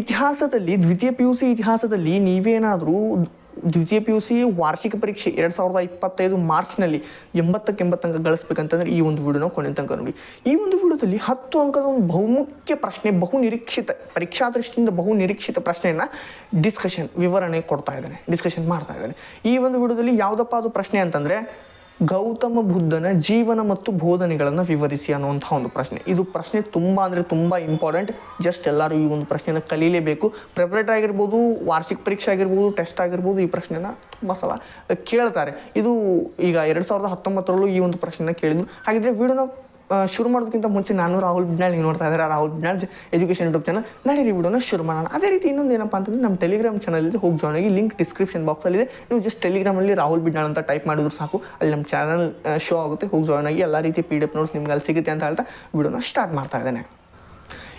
ಇತಿಹಾಸದಲ್ಲಿ, ದ್ವಿತೀಯ P U C ಇತಿಹಾಸದಲ್ಲಿ ನೀವೇನಾದರೂ ದ್ವಿತೀಯ ಪಿ ಯು ಸಿ ವಾರ್ಷಿಕ ಪರೀಕ್ಷೆ ಎರಡು ಸಾವಿರದ ಇಪ್ಪತ್ತೈದು ಮಾರ್ಚ್ನಲ್ಲಿ ಎಂಬತ್ತಕ್ಕೆ ಎಂಬತ್ತು ಅಂಕ ಗಳಿಸ್ಬೇಕಂತಂದ್ರೆ ಈ ಒಂದು ವಿಡಿಯೋನ ಕೊನೆ ತನಕ ನೋಡಿ. ಈ ಒಂದು ವಿಡಿಯೋದಲ್ಲಿ ಹತ್ತು ಅಂಕದ ಒಂದು ಬಹುಮುಖ್ಯ ಪ್ರಶ್ನೆ ಬಹು ನಿರೀಕ್ಷಿತ ಪರೀಕ್ಷಾ ದೃಷ್ಟಿಯಿಂದ ಬಹು ನಿರೀಕ್ಷಿತ ಪ್ರಶ್ನೆಯನ್ನು ಡಿಸ್ಕಷನ್ ವಿವರಣೆ ಕೊಡ್ತಾ ಇದ್ದಾನೆ ಡಿಸ್ಕಷನ್ ಮಾಡ್ತಾ ಇದ್ದಾನೆ. ಈ ಒಂದು ವಿಡಿಯೋದಲ್ಲಿ ಯಾವುದಪ್ಪ ಅದು ಪ್ರಶ್ನೆ ಅಂತಂದರೆ ಗೌತಮ ಬುದ್ಧನ ಜೀವನ ಮತ್ತು ಬೋಧನೆಗಳನ್ನು ವಿವರಿಸಿ ಅನ್ನುವಂಥ ಒಂದು ಪ್ರಶ್ನೆ. ಇದು ಪ್ರಶ್ನೆ ತುಂಬ ಅಂದರೆ ತುಂಬ ಇಂಪಾರ್ಟೆಂಟ್ ಜಸ್ಟ್ ಎಲ್ಲರೂ ಈ ಒಂದು ಪ್ರಶ್ನೆನ ಕಲೀಲೇಬೇಕು. ಪ್ರಿಪರೇಟ್ ಆಗಿರ್ಬೋದು, ವಾರ್ಷಿಕ ಪರೀಕ್ಷೆ ಆಗಿರ್ಬೋದು ಟೆಸ್ಟ್ ಆಗಿರ್ಬೋದು ಈ ಪ್ರಶ್ನೆನ ತುಂಬ ಸಲ ಕೇಳ್ತಾರೆ. ಇದು ಈಗ ಎರಡು ಸಾವಿರದ ಹತ್ತೊಂಬತ್ತರಲ್ಲೂ ಈ ಒಂದು ಪ್ರಶ್ನೆನ ಕೇಳಿದ್ರು ಹಾಗಿದ್ರೆ ವಿಡಿಯೋನ ಶುರು ಮಾಡೋದಕ್ಕಿಂತ ಮುಂಚೆ ನಾನು ರಾಹುಲ್ ಬಿಡ್ನಾಳ್ ನೀವು ನೋಡ್ತಾ ಇದ್ದಾರೆ? Rahul Bidnal education YouTube channel ನಡೀರಿ ವಿಡಿಯೋನ ಶುರು ಮಾಡೋಣ. ಅದೇ ರೀತಿ ಇನ್ನೊಂದು ಏನಪ್ಪ ಅಂತಂದ್ರೆ ನಮ್ಮ ಟೆಲಿಗ್ರಾಮ್ ಚಾನಲ್ ಇದೆ, ಹೋಗಿ ಜಾಯ್ನ್ ಆಗಿ ಲಿಂಕ್ ಡಿಸ್ಕ್ರಿಪ್ಷನ್ ಬಾಕ್ಸಲ್ಲಿದೆ ನೀವು ಜಸ್ಟ್ ಟೆಲಿಗ್ರಾಮಲ್ಲಿ ರಾಹುಲ್ ಬಿಡ್ನಾಳ್ ಅಂತ ಟೈಪ್ ಮಾಡಿದ್ರು ಸಾಕು, ಅಲ್ಲಿ ನಮ್ಮ ಚಾನಲ್ ಶೋ ಆಗುತ್ತೆ, ಹೋಗಿ ಜಾಯ್ನ್ ಆಗಿ ಎಲ್ಲ ರೀತಿ ಪಿ ಡಿ ಎಫ್ ನೋಟ್ಸ್ ನಿಮ್ಗೆ ಅಲ್ಲಿ ಸಿಗುತ್ತೆ ಅಂತ ಹೇಳ್ತಾ ವಿಡಿಯೋನ ಸ್ಟಾರ್ಟ್ ಮಾಡ್ತಾ ಇದ್ದೇನೆ.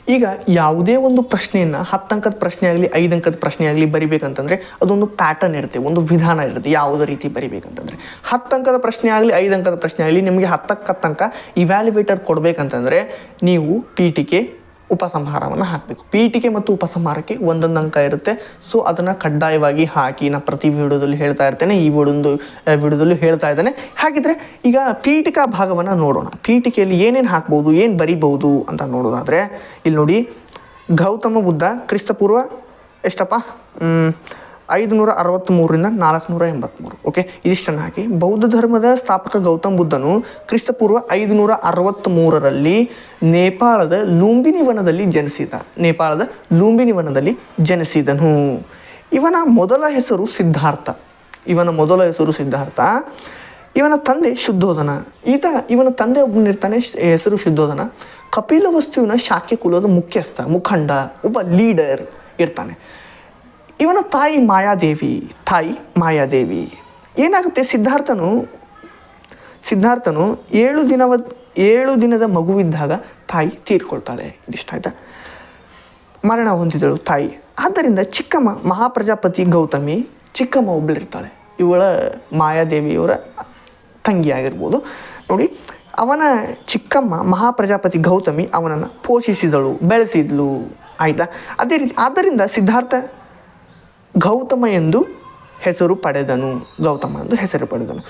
ಈಗ ಯಾವುದೇ ಒಂದು ಪ್ರಶ್ನೆಯನ್ನು ಹತ್ತಂಕದ ಪ್ರಶ್ನೆ ಆಗಲಿ, ಐದು ಅಂಕದ ಪ್ರಶ್ನೆ ಆಗಲಿ ಬರಿಬೇಕಂತಂದರೆ ಅದೊಂದು ಪ್ಯಾಟರ್ನ್ ಇರುತ್ತೆ, ಒಂದು ವಿಧಾನ ಇರುತ್ತೆ, ಯಾವುದೇ ರೀತಿ ಬರಿಬೇಕಂತಂದರೆ. ಹತ್ತು ಅಂಕದ ಪ್ರಶ್ನೆ ಆಗಲಿ, ಐದು ಅಂಕದ ಪ್ರಶ್ನೆ ಆಗಲಿ ನಿಮಗೆ ಹತ್ತಕ್ಕೆ ಹತ್ತಂಕ ಇವ್ಯಾಲ್ಯುವೇಟರ್ ಕೊಡಬೇಕಂತಂದರೆ ನೀವು ಪೀಠಿಕೆ ಉಪಸಂಹಾರವನ್ನು ಹಾಕಬೇಕು. ಪೀಠಿಕೆ ಮತ್ತು ಉಪಸಂಹಾರಕ್ಕೆ ಒಂದೊಂದು ಅಂಕ ಇರುತ್ತೆ. ಸೊ ಅದನ್ನು ಕಡ್ಡಾಯವಾಗಿ ಹಾಕಿ ನಾನು ಪ್ರತಿ ವಿಡಿಯೋದಲ್ಲಿ ಹೇಳ್ತಾ ಇರ್ತೇನೆ, ಈ ಒಂದು ವಿಡಿಯೋದಲ್ಲೂ ಹೇಳ್ತಾ ಇದ್ದೇನೆ. ಹಾಗಿದ್ರೆ ಈಗ ಪೀಠಿಕಾ ಭಾಗವನ್ನು ನೋಡೋಣ. ಪೀಠಿಕೆಯಲ್ಲಿ ಏನೇನು ಹಾಕ್ಬೋದು, ಏನು ಬರಿಬಹುದು ಅಂತ ನೋಡೋದಾದರೆ, ಇಲ್ಲಿ ನೋಡಿ, ಗೌತಮ ಬುದ್ಧ, ಕ್ರಿಸ್ತಪೂರ್ವ, ಎಷ್ಟಪ್ಪ? ಐದುನೂರ ಅರವತ್ತ್ಮೂರರಿಂದ ನಾಲ್ಕುನೂರ ಎಂಬತ್ತ್ಮೂರು ಓಕೆ ಇದಿಷ್ಟನ್ನು ಹಾಕಿ ಬೌದ್ಧ ಧರ್ಮದ ಸ್ಥಾಪಕ ಗೌತಮ ಬುದ್ಧನು ಕ್ರಿಸ್ತಪೂರ್ವ ಐದುನೂರ ಅರವತ್ತ್ಮೂರರಲ್ಲಿ ನೇಪಾಳದ ಲುಂಬಿನಿ ವನದಲ್ಲಿ ಜನಿಸಿದ, ನೇಪಾಳದ ಲುಂಬಿನಿ ವನದಲ್ಲಿ ಜನಿಸಿದನು. ಇವನ ಮೊದಲ ಹೆಸರು ಸಿದ್ಧಾರ್ಥ. ಇವನ ಮೊದಲ ಹೆಸರು ಸಿದ್ಧಾರ್ಥ, ಇವನ ತಂದೆ ಶುದ್ಧೋಧನ. ಈತ, ಇವನ ತಂದೆ ಒಬ್ಬನಿರ್ತಾನೆ ಹೆಸರು ಶುದ್ಧೋಧನ. ಕಪಿಲ ವಸ್ತುವಿನ ಶಾಖೆ ಕುಲದ ಮುಖ್ಯಸ್ಥ, ಮುಖಂಡ, ಒಬ್ಬ ಲೀಡರ್ ಇರ್ತಾನೆ. ಇವನ ತಾಯಿ ಮಾಯಾದೇವಿ ತಾಯಿ ಮಾಯಾದೇವಿ. ಏನಾಗುತ್ತೆ ಸಿದ್ಧಾರ್ಥನು? ಸಿದ್ಧಾರ್ಥನು ಏಳು ದಿನವ, ಏಳು ದಿನದ ಮಗುವಿದ್ದಾಗ ತಾಯಿ ತೀರ್ಕೊಳ್ತಾಳೆ. ಇದಿಷ್ಟ ಆಯ್ತಾ? ಮರಣ ಹೊಂದಿದಳು ತಾಯಿ. ಆದ್ದರಿಂದ ಚಿಕ್ಕಮ್ಮ, ಮಹಾಪ್ರಜಾಪತಿ ಗೌತಮಿ ಚಿಕ್ಕಮ್ಮ ಒಬ್ಬಳಿರ್ತಾಳೆ ಇವಳ ಮಾಯಾದೇವಿಯವರ ತಂಗಿ ಆಗಿರ್ಬೋದು ನೋಡಿ, ಅವನ ಚಿಕ್ಕಮ್ಮ, ಮಹಾಪ್ರಜಾಪತಿ ಗೌತಮಿ ಅವನನ್ನು ಪೋಷಿಸಿದಳು, ಬೆಳೆಸಿದ್ಲು. ಆಯಿತಾ? ಅದೇ ರೀತಿ, ಆದ್ದರಿಂದ ಸಿದ್ಧಾರ್ಥ ಗೌತಮ ಎಂದು ಹೆಸರು ಪಡೆದನು. ಗೌತಮ ಎಂದು ಹೆಸರು ಪಡೆದನು.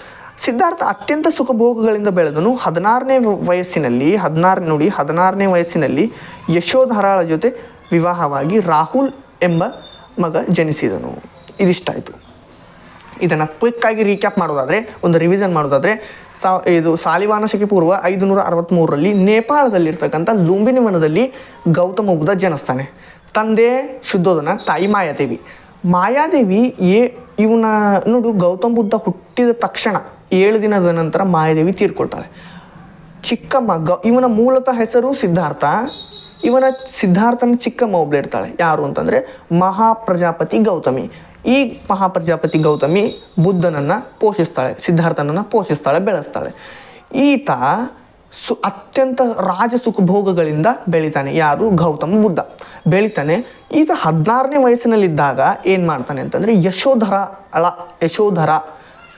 ಸಿದ್ಧಾರ್ಥ ಅತ್ಯಂತ ಸುಖಭೋಗಗಳಿಂದ ಬೆಳೆದನು. ಹದಿನಾರನೇ ವಯಸ್ಸಿನಲ್ಲಿ, ಹದಿನಾರು ನೋಡಿ ಹದಿನಾರನೇ ವಯಸ್ಸಿನಲ್ಲಿ ಯಶೋಧರಾಳ ಜೊತೆ ವಿವಾಹವಾಗಿ ರಾಹುಲ್ ಎಂಬ ಮಗ ಜನಿಸಿದನು. ಇದಿಷ್ಟಾಯಿತು. ಇದನ್ನು ಕ್ವಿಕ್ಕಾಗಿ ರೀಕ್ಯಾಪ್ ಮಾಡೋದಾದರೆ, ಒಂದು ರಿವಿಷನ್ ಮಾಡೋದಾದರೆ, ಸಾ, ಇದು ಸಾಲಿವಾನ ಶಕಿ ಪೂರ್ವ ಐದುನೂರ ಅರವತ್ತ್ಮೂರರಲ್ಲಿ ನೇಪಾಳದಲ್ಲಿರ್ತಕ್ಕಂಥ ಲುಂಬಿನಿ ವನದಲ್ಲಿ ಗೌತಮ ಬುದ್ಧ ಜನಿಸ್ತಾನೆ. ತಂದೆ ಶುದ್ಧೋಧನ ತಾಯಿ ಮಾಯಾದೇವಿ. ಮಾಯಾದೇವಿ ಏ ಇವನ ನೋಡು, ಗೌತಮ ಬುದ್ಧ ಹುಟ್ಟಿದ ತಕ್ಷಣ ಏಳು ದಿನದ ನಂತರ ಮಾಯಾದೇವಿ ತೀರ್ಕೊಳ್ತಾಳೆ. ಚಿಕ್ಕಮ್ಮ, ಗ, ಇವನ ಮೂಲತಃ ಹೆಸರು ಸಿದ್ಧಾರ್ಥ. ಇವನ ಸಿದ್ಧಾರ್ಥನ ಚಿಕ್ಕಮ್ಮ ಒಬ್ಳಿರ್ತಾಳೆ ಯಾರು ಅಂತಂದರೆ ಮಹಾಪ್ರಜಾಪತಿ ಗೌತಮಿ. ಈ ಮಹಾಪ್ರಜಾಪತಿ ಗೌತಮಿ ಬುದ್ಧನನ್ನು ಪೋಷಿಸ್ತಾಳೆ, ಸಿದ್ಧಾರ್ಥನನ್ನು ಪೋಷಿಸ್ತಾಳೆ, ಬೆಳೆಸ್ತಾಳೆ. ಈತ ಸು ಅತ್ಯಂತ ರಾಜ ಸುಖಭೋಗಗಳಿಂದ ಬೆಳಿತಾನೆ. ಯಾರು? ಗೌತಮ ಬುದ್ಧ. ಬೆಳಿತಾನೆ. ಈತ ಹದಿನಾರನೇ ವಯಸ್ಸಿನಲ್ಲಿದ್ದಾಗ ಏನು ಮಾಡ್ತಾನೆ ಅಂತಂದರೆ ಯಶೋಧರ ಅಳ, ಯಶೋಧರ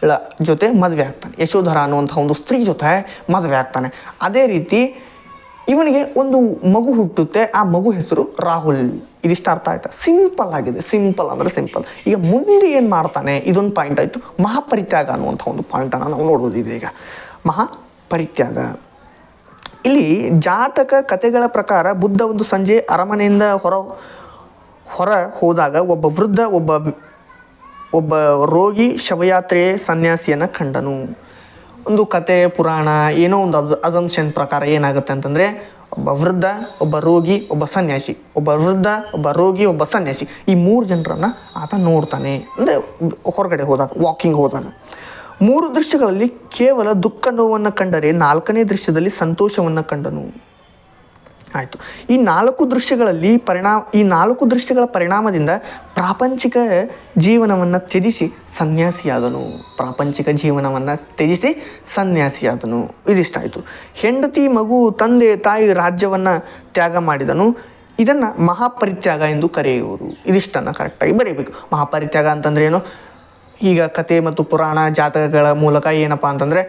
ಳ ಜೊತೆ ಮದುವೆ ಆಗ್ತಾನೆ. ಯಶೋಧರ ಅನ್ನುವಂಥ ಒಂದು ಸ್ತ್ರೀ ಜೊತೆ ಮದುವೆ ಆಗ್ತಾನೆ. ಅದೇ ರೀತಿ ಇವನಿಗೆ ಒಂದು ಮಗು ಹುಟ್ಟುತ್ತೆ. ಆ ಮಗು ಹೆಸರು ರಾಹುಲ್. ಇದಿಷ್ಟ ಅರ್ಥ ಆಯ್ತಾ? ಸಿಂಪಲ್ ಆಗಿದೆ. ಸಿಂಪಲ್ ಅಂದರೆ ಸಿಂಪಲ್. ಈಗ ಮುಂದೆ ಏನು ಮಾಡ್ತಾನೆ? ಇದೊಂದು ಪಾಯಿಂಟ್ ಆಯಿತು. ಮಹಾಪರಿತ್ಯಾಗ ಅನ್ನುವಂಥ ಒಂದು ಪಾಯಿಂಟನ್ನು ನಾವು ನೋಡೋದಿದೆ ಈಗ ಮಹಾಪರಿತ್ಯಾಗ. ಇಲ್ಲಿ ಜಾತಕ ಕಥೆಗಳ ಪ್ರಕಾರ ಬುದ್ಧ ಒಂದು ಸಂಜೆ ಅರಮನೆಯಿಂದ ಹೊರ ಹೊರ ಹೋದಾಗ ಒಬ್ಬ ವೃದ್ಧ, ಒಬ್ಬ ಒಬ್ಬ ರೋಗಿ ಶವಯಾತ್ರೆ ಸನ್ಯಾಸಿಯನ್ನು ಕಂಡನು. ಒಂದು ಕತೆ ಪುರಾಣ, ಏನೋ ಒಂದು ಅಬ್ ಪ್ರಕಾರ ಏನಾಗುತ್ತೆ ಅಂತಂದರೆ, ಒಬ್ಬ ವೃದ್ಧ, ಒಬ್ಬ ರೋಗಿ, ಒಬ್ಬ ಸನ್ಯಾಸಿ. ಒಬ್ಬ ವೃದ್ಧ, ಒಬ್ಬ ರೋಗಿ, ಒಬ್ಬ ಸನ್ಯಾಸಿ. ಈ ಮೂರು ಜನರನ್ನು ಆತ ನೋಡ್ತಾನೆ. ಅಂದರೆ ಹೊರಗಡೆ ಹೋದಾಗ ವಾಕಿಂಗ್ ಹೋದಾಗ. ಮೂರು ದೃಶ್ಯಗಳಲ್ಲಿ ಕೇವಲ ದುಃಖ ನೋವನ್ನು ಕಂಡರೆ ನಾಲ್ಕನೇ ದೃಶ್ಯದಲ್ಲಿ ಸಂತೋಷವನ್ನು ಕಂಡನು. ಆಯಿತು. ಈ ನಾಲ್ಕು ದೃಶ್ಯಗಳಲ್ಲಿ ಪರಿಣಾಮ ಈ ನಾಲ್ಕು ದೃಶ್ಯಗಳ ಪರಿಣಾಮದಿಂದ ಪ್ರಾಪಂಚಿಕ ಜೀವನವನ್ನು ತ್ಯಜಿಸಿ ಸನ್ಯಾಸಿಯಾದನು. ಪ್ರಾಪಂಚಿಕ ಜೀವನವನ್ನು ತ್ಯಜಿಸಿ ಸನ್ಯಾಸಿಯಾದನು. ಇದಿಷ್ಟಾಯಿತು ಹೆಂಡತಿ, ಮಗು, ತಂದೆ, ತಾಯಿ ರಾಜ್ಯವನ್ನು ತ್ಯಾಗ ಮಾಡಿದನು. ಇದನ್ನು ಮಹಾಪರಿತ್ಯಾಗ ಎಂದು ಕರೆಯುವರು ಇದಿಷ್ಟನ್ನು ಕರೆಕ್ಟಾಗಿ ಬರೀಬೇಕು. ಮಹಾಪರಿತ್ಯಾಗ ಅಂತಂದ್ರೆ ಏನು? ಈಗ ಕತೆ ಮತ್ತು ಪುರಾಣ ಜಾತಕಗಳ ಮೂಲಕ ಏನಪ್ಪ ಅಂತಂದರೆ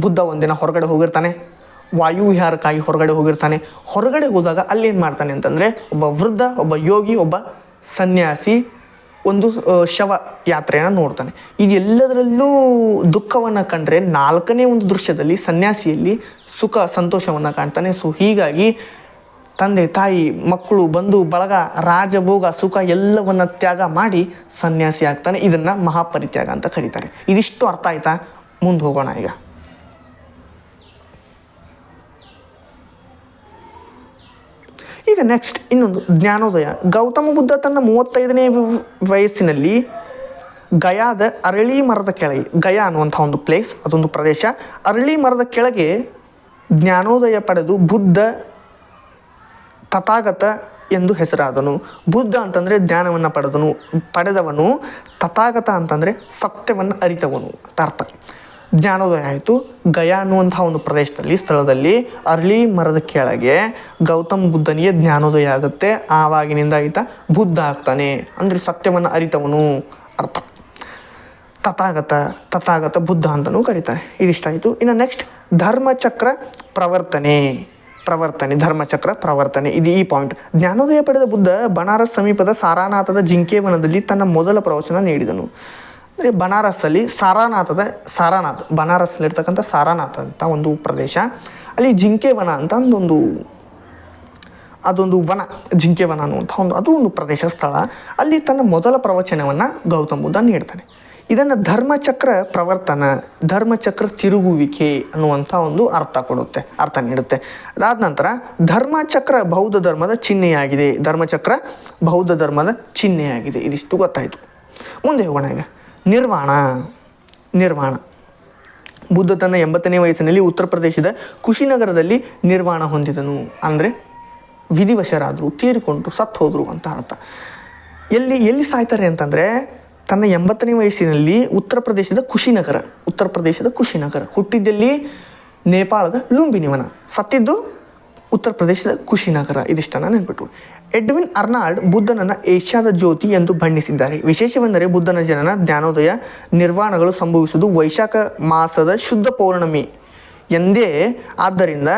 ಬುದ್ಧ ಒಂದಿನ ಹೊರಗಡೆ ಹೋಗಿರ್ತಾನೆ ವಾಯುವಿಹಾರಕ್ಕಾಗಿ ಹೊರಗಡೆ ಹೋಗಿರ್ತಾನೆ. ಹೊರಗಡೆ ಹೋದಾಗ ಅಲ್ಲಿ ಏನು ಮಾಡ್ತಾನೆ ಅಂತಂದರೆ, ಒಬ್ಬ ವೃದ್ಧ, ಒಬ್ಬ ಯೋಗಿ, ಒಬ್ಬ ಸನ್ಯಾಸಿ ಒಂದು ಶವ ಯಾತ್ರೆಯನ್ನು ನೋಡ್ತಾನೆ. ಇದೆಲ್ಲದರಲ್ಲೂ ದುಃಖವನ್ನು ಕಂಡ್ರೆ ನಾಲ್ಕನೇ ಒಂದು ದೃಶ್ಯದಲ್ಲಿ ಸನ್ಯಾಸಿಯಲ್ಲಿ ಸುಖ, ಸಂತೋಷವನ್ನು ಕಾಣ್ತಾನೆ. ಸೊ ಹೀಗಾಗಿ ತಂದೆ, ತಾಯಿ, ಮಕ್ಕಳು, ಬಂಧು, ಬಳಗ, ರಾಜಭೋಗ, ಸುಖ ಎಲ್ಲವನ್ನ ತ್ಯಾಗ ಮಾಡಿ ಸನ್ಯಾಸಿ ಆಗ್ತಾನೆ. ಇದನ್ನ ಮಹಾಪರಿತ್ಯಾಗ ಅಂತ ಕರೀತಾರೆ. ಇದಿಷ್ಟು ಅರ್ಥ ಆಯ್ತಾ? ಮುಂದೆ ಹೋಗೋಣ ಈಗ. ಈಗ ನೆಕ್ಸ್ಟ್ ಇನ್ನೊಂದು ಜ್ಞಾನೋದಯ. ಗೌತಮ ಬುದ್ಧ ತನ್ನ ಮೂವತ್ತೈದನೇ ವಯಸ್ಸಿನಲ್ಲಿ ಗಯಾದ ಅರಳಿ ಮರದ ಕೆಳಗೆ, ಗಯಾ ಅನ್ನುವಂಥ ಒಂದು ಪ್ಲೇಸ್ ಅದೊಂದು ಪ್ರದೇಶ. ಅರಳಿ ಮರದ ಕೆಳಗೆ ಜ್ಞಾನೋದಯ ಪಡೆದು ಬುದ್ಧ ತಥಾಗತ ಎಂದು ಹೆಸರಾದನು. ಬುದ್ಧ ಅಂತಂದರೆ ಜ್ಞಾನವನ್ನು ಪಡೆದನು, ಪಡೆದವನು. ತಥಾಗತ ಅಂತಂದರೆ ಸತ್ಯವನ್ನು ಅರಿತವನು ಅರ್ಥ. ಜ್ಞಾನೋದಯ ಆಯಿತು. ಗಯಾ ಅನ್ನುವಂಥ ಒಂದು ಪ್ರದೇಶದಲ್ಲಿ, ಸ್ಥಳದಲ್ಲಿ ಅರಳಿ ಮರದ ಕೆಳಗೆ ಗೌತಮ್ ಬುದ್ಧನಿಗೆ ಜ್ಞಾನೋದಯ ಆಗುತ್ತೆ. ಆವಾಗಿನಿಂದ ಆಯಿತ ಬುದ್ಧ ಆಗ್ತಾನೆ. ಅಂದರೆ ಸತ್ಯವನ್ನು ಅರಿತವನು ಅರ್ಥ. ತಥಾಗತ ತಥಾಗತ ಬುದ್ಧ ಅಂತಲೂ ಕರೀತಾರೆ. ಇದಿಷ್ಟಾಯಿತು. ಇನ್ನು ನೆಕ್ಸ್ಟ್ ಧರ್ಮಚಕ್ರ ಪ್ರವರ್ತನೆ. ಪ್ರವರ್ತನೆ, ಧರ್ಮಚಕ್ರ ಪ್ರವರ್ತನೆ. ಇದು ಈ ಪಾಯಿಂಟ್ ಜ್ಞಾನೋದಯ ಪಡೆದ ಬುದ್ಧ ಬನಾರಸ್ ಸಮೀಪದ ಸಾರಾನಾಥದ ಜಿಂಕೆವನದಲ್ಲಿ ತನ್ನ ಮೊದಲ ಪ್ರವಚನ ನೀಡಿದನು. ಅಂದರೆ ಬನಾರಸ್ಸಲ್ಲಿ ಸಾರಾನಾಥದ ಸಾರಾನಾಥ್, ಬನಾರಸ್ಸಲ್ಲಿರ್ತಕ್ಕಂಥ ಸಾರಾನಾಥ್ ಅಂತ ಒಂದು ಪ್ರದೇಶ. ಅಲ್ಲಿ ಜಿಂಕೆವನ ಅಂತ ಒಂದು ಅದೊಂದು ವನ ಜಿಂಕೆವನ ಅನ್ನುವಂಥ ಒಂದು, ಅದು ಒಂದು ಪ್ರದೇಶ ಸ್ಥಳ. ಅಲ್ಲಿ ತನ್ನ ಮೊದಲ ಪ್ರವಚನವನ್ನು ಗೌತಮ ಬುದ್ಧ ನೀಡ್ತಾನೆ. ಇದನ್ನು ಧರ್ಮಚಕ್ರ ಪ್ರವರ್ತನ, ಧರ್ಮಚಕ್ರ ತಿರುಗುವಿಕೆ ಅನ್ನುವಂಥ ಒಂದು ಅರ್ಥ ಕೊಡುತ್ತೆ, ಅರ್ಥ ನೀಡುತ್ತೆ. ಅದಾದ ನಂತರ ಧರ್ಮಚಕ್ರ ಬೌದ್ಧ ಧರ್ಮದ ಚಿಹ್ನೆಯಾಗಿದೆ, ಧರ್ಮಚಕ್ರ ಬೌದ್ಧ ಧರ್ಮದ ಚಿಹ್ನೆಯಾಗಿದೆ, ಇದಿಷ್ಟು ಗೊತ್ತಾಯಿತು. ಮುಂದೆ ಹೋಗೋಣ ಈಗ. ನಿರ್ವಾಣ ನಿರ್ವಾಣ. ಬುದ್ಧ ತನ್ನ ಎಂಬತ್ತನೇ ವಯಸ್ಸಿನಲ್ಲಿ ಉತ್ತರ ಪ್ರದೇಶದ ಕುಶಿನಗರದಲ್ಲಿ ನಿರ್ವಾಣ ಹೊಂದಿದನು. ಅಂದರೆ ವಿಧಿವಶರಾದರು ತೀರಿಕೊಂಡು ಸತ್ತು ಹೋದರು ಅಂತ ಅರ್ಥ. ಎಲ್ಲಿ ಎಲ್ಲಿ ಸಾಯ್ತಾರೆ ಅಂತಂದರೆ ತನ್ನ ಎಂಬತ್ತನೇ ವಯಸ್ಸಿನಲ್ಲಿ ಉತ್ತರ ಪ್ರದೇಶದ ಕುಶಿನಗರ, ಉತ್ತರ ಪ್ರದೇಶದ ಕುಶಿನಗರ. ಹುಟ್ಟಿದ್ದಲ್ಲಿ ನೇಪಾಳದ ಲುಂಬಿನಿವನ. ಸತ್ತಿದ್ದು ಉತ್ತರ ಪ್ರದೇಶದ ಕುಶಿನಗರ. ಇದಿಷ್ಟನ್ನು ನೆನ್ಪಿಟ್ಟು ಎಡ್ವಿನ್ ಅರ್ನಾಲ್ಡ್ ಬುದ್ಧನನ್ನು ಏಷ್ಯಾದ ಜ್ಯೋತಿ ಎಂದು ಬಣ್ಣಿಸಿದ್ದಾರೆ. ವಿಶೇಷವೆಂದರೆ ಬುದ್ಧನ ಜನನ, ಜ್ಞಾನೋದಯ, ನಿರ್ವಾಣಗಳು ಸಂಭವಿಸುವುದು ವೈಶಾಖ ಮಾಸದ ಶುದ್ಧ ಪೌರ್ಣಮಿ ಎಂದೇ. ಆದ್ದರಿಂದ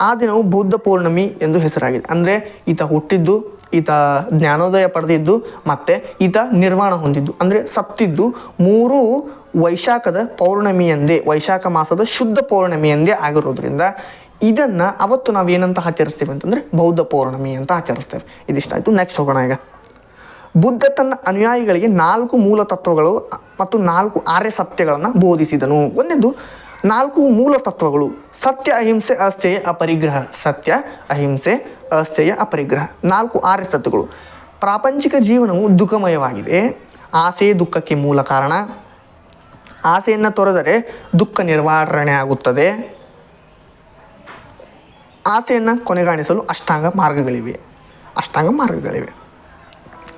ಆ ದಿನವು ಬೌದ್ಧ ಪೌರ್ಣಮಿ ಎಂದು ಹೆಸರಾಗಿದೆ. ಅಂದರೆ ಈತ ಹುಟ್ಟಿದ್ದು ಈತ ಜ್ಞಾನೋದಯ ಪಡೆದಿದ್ದು, ಮತ್ತು ಈತ ನಿರ್ವಾಣ ಹೊಂದಿದ್ದು. ಅಂದರೆ ಸತ್ತಿದ್ದು ಮೂರು ವೈಶಾಖದ ಪೌರ್ಣಮಿ ಎಂದೇ ವೈಶಾಖ ಮಾಸದ ಶುದ್ಧ ಪೌರ್ಣಮಿ ಎಂದೇ ಆಗಿರೋದ್ರಿಂದ ಇದನ್ನು ಅವತ್ತು ನಾವು ಏನಂತ ಆಚರಿಸ್ತೀವಿ ಅಂತಂದರೆ ಬೌದ್ಧ ಪೌರ್ಣಮಿ ಅಂತ ಆಚರಿಸ್ತೇವೆ ಇದಿಷ್ಟಾಯಿತು ನೆಕ್ಸ್ಟ್ ಹೋಗೋಣ ಈಗ. ಬುದ್ಧ ತನ್ನ ಅನುಯಾಯಿಗಳಿಗೆ ನಾಲ್ಕು ಮೂಲ ತತ್ವಗಳು ಮತ್ತು ನಾಲ್ಕು ಆರ್ಯ ಸತ್ಯಗಳನ್ನು ಬೋಧಿಸಿದನು. ಒಂದೆಂದು ನಾಲ್ಕು ಮೂಲ ತತ್ವಗಳು, ಸತ್ಯ, ಅಹಿಂಸೆ ಅಸ್ಥೇಯ ಅಪರಿಗ್ರಹ. ಸತ್ಯ, ಅಹಿಂಸೆ ಅಸ್ಥೇಯ ಅಪರಿಗ್ರಹ. ನಾಲ್ಕು ಆರ್ಯ ಸತ್ಯಗಳು ಪ್ರಾಪಂಚಿಕ ಜೀವನವು ದುಃಖಮಯವಾಗಿದೆ. ಆಸೆ ದುಃಖಕ್ಕೆ ಮೂಲ ಕಾರಣ. ಆಸೆಯನ್ನು ತೊರೆದರೆ ದುಃಖ ನಿರ್ವಾರಣೆ ಆಗುತ್ತದೆ. ಆಸೆಯನ್ನು ಕೊನೆಗಾಣಿಸಲು ಅಷ್ಟಾಂಗ ಮಾರ್ಗಗಳಿವೆ. ಅಷ್ಟಾಂಗ ಮಾರ್ಗಗಳಿವೆ.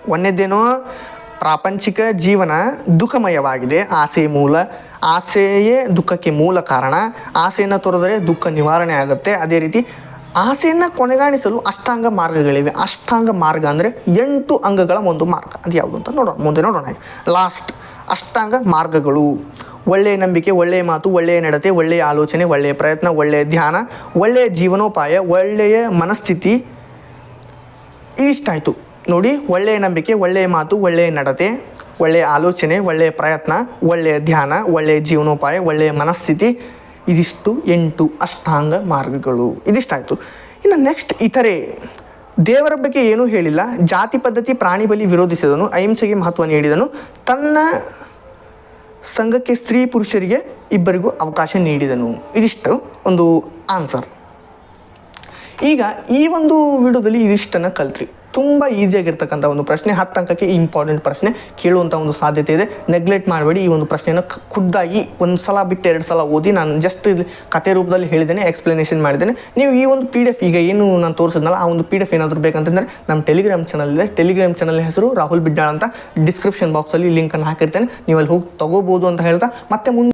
ಒಂದೇನೋ ಪ್ರಾಪಂಚಿಕ ಜೀವನ ದುಃಖಮಯವಾಗಿದೆ. ಆಸೆ ಮೂಲ. ಆಸೆಯೇ ದುಃಖಕ್ಕೆ ಮೂಲ ಕಾರಣ. ಆಸೆಯನ್ನು ತೊರೆದರೆ ದುಃಖ ನಿವಾರಣೆ ಆಗುತ್ತೆ. ಅದೇ ರೀತಿ ಆಸೆಯನ್ನು ಕೊನೆಗಾಣಿಸಲು ಅಷ್ಟಾಂಗ ಮಾರ್ಗಗಳಿವೆ. ಅಷ್ಟಾಂಗ ಮಾರ್ಗ ಅಂದರೆ ಎಂಟು ಅಂಗಗಳ ಒಂದು ಮಾರ್ಗ. ಅದು ಯಾವುದು ಅಂತ ನೋಡೋಣ. ಮುಂದೆ ನೋಡೋಣ ಲಾಸ್ಟ್ ಅಷ್ಟಾಂಗ ಮಾರ್ಗಗಳು. ಒಳ್ಳೆಯ ನಂಬಿಕೆ, ಒಳ್ಳೆಯ ಮಾತು, ಒಳ್ಳೆಯ ನಡತೆ, ಒಳ್ಳೆಯ ಆಲೋಚನೆ, ಒಳ್ಳೆಯ ಪ್ರಯತ್ನ, ಒಳ್ಳೆಯ ಧ್ಯಾನ, ಒಳ್ಳೆಯ ಜೀವನೋಪಾಯ, ಒಳ್ಳೆಯ ಮನಸ್ಥಿತಿ. ಇದಿಷ್ಟಾಯಿತು ನೋಡಿ, ಒಳ್ಳೆಯ ನಂಬಿಕೆ, ಒಳ್ಳೆಯ ಮಾತು, ಒಳ್ಳೆಯ ನಡತೆ, ಒಳ್ಳೆಯ ಆಲೋಚನೆ, ಒಳ್ಳೆಯ ಪ್ರಯತ್ನ, ಒಳ್ಳೆಯ ಧ್ಯಾನ, ಒಳ್ಳೆಯ ಜೀವನೋಪಾಯ, ಒಳ್ಳೆಯ ಮನಸ್ಥಿತಿ. ಇದಿಷ್ಟು ಎಂಟು ಅಷ್ಟಾಂಗ ಮಾರ್ಗಗಳು. ಇದಿಷ್ಟಾಯಿತು. ಇನ್ನು ನೆಕ್ಸ್ಟ್ ಇತರೆ ದೇವರ ಬಗ್ಗೆ ಏನೂ ಹೇಳಿಲ್ಲ. ಜಾತಿ ಪದ್ಧತಿ ಪ್ರಾಣಿ ಬಲಿ ವಿರೋಧಿಸಿದನು. ಅಹಿಂಸೆಗೆ ಮಹತ್ವ ನೀಡಿದನು. ತನ್ನ ಸಂಘಕ್ಕೆ ಸ್ತ್ರೀ ಪುರುಷರಿಗೆ ಇಬ್ಬರಿಗೂ ಅವಕಾಶ ನೀಡಿದನು. ಇದಿಷ್ಟು ಒಂದು ಆನ್ಸರ್ ಈಗ ಈ ಒಂದು ವಿಡಿಯೋದಲ್ಲಿ ಇದಿಷ್ಟನ್ನು ಕಲ್ತ್ರಿ. ತುಂಬ ಈಸಿಯಾಗಿರ್ತಕ್ಕಂಥ ಒಂದು ಪ್ರಶ್ನೆ, ಹತ್ತು ಅಂಕಕ್ಕೆ ಇಂಪಾರ್ಟೆಂಟ್ ಪ್ರಶ್ನೆ ಕೇಳುವಂಥ ಒಂದು ಸಾಧ್ಯತೆ ಇದೆ. ನೆಗ್ಲೆಕ್ಟ್ ಮಾಡಬೇಡಿ, ಈ ಒಂದು ಪ್ರಶ್ನೆಯನ್ನು ಖುದ್ದಾಗಿ ಒಂದು ಸಲ ಬಿಟ್ಟು ಎರಡು ಸಲ ಓದಿ ನಾನು ಜಸ್ಟ್ ಇಲ್ಲಿ ಕತೆ ರೂಪದಲ್ಲಿ ಹೇಳಿದ್ದೇನೆ ಎಕ್ಸ್ಪ್ಲನೇಷನ್ ಮಾಡಿದ್ದೇನೆ. ನೀವು ಈ ಒಂದು ಪಿ ಡಿ ಈಗ ಏನು ನಾನು ತೋರಿಸಿದ್ನಲ್ಲ, ಆ ಒಂದು ಪಿ ಡಿ ಎಫ್ ಏನಾದರೂ ಬೇಕಂತಂದರೆ ನಮ್ಮ ಟೆಲಿಗ್ರಾಮ್ ಚಾನಲ್ ಇದೆ. ಟೆಲಿಗ್ರಾಮ್ ಚಾನಲ್ ಹೆಸರು ರಾಹುಲ್ ಬಿಡ್ಡಾಳ್ ಅಂತ. ಡಿಸ್ಕ್ರಿಪ್ಷನ್ ಬಾಕ್ಸಲ್ಲಿ ಲಿಂಕನ್ನು ಹಾಕಿರ್ತೇನೆ. ನೀವು ಅಲ್ಲಿ ಹೋಗಿ ತೊಗೋಬೋದು ಅಂತ ಹೇಳ್ತಾ, ಮತ್ತೆ ಮುಂದೆ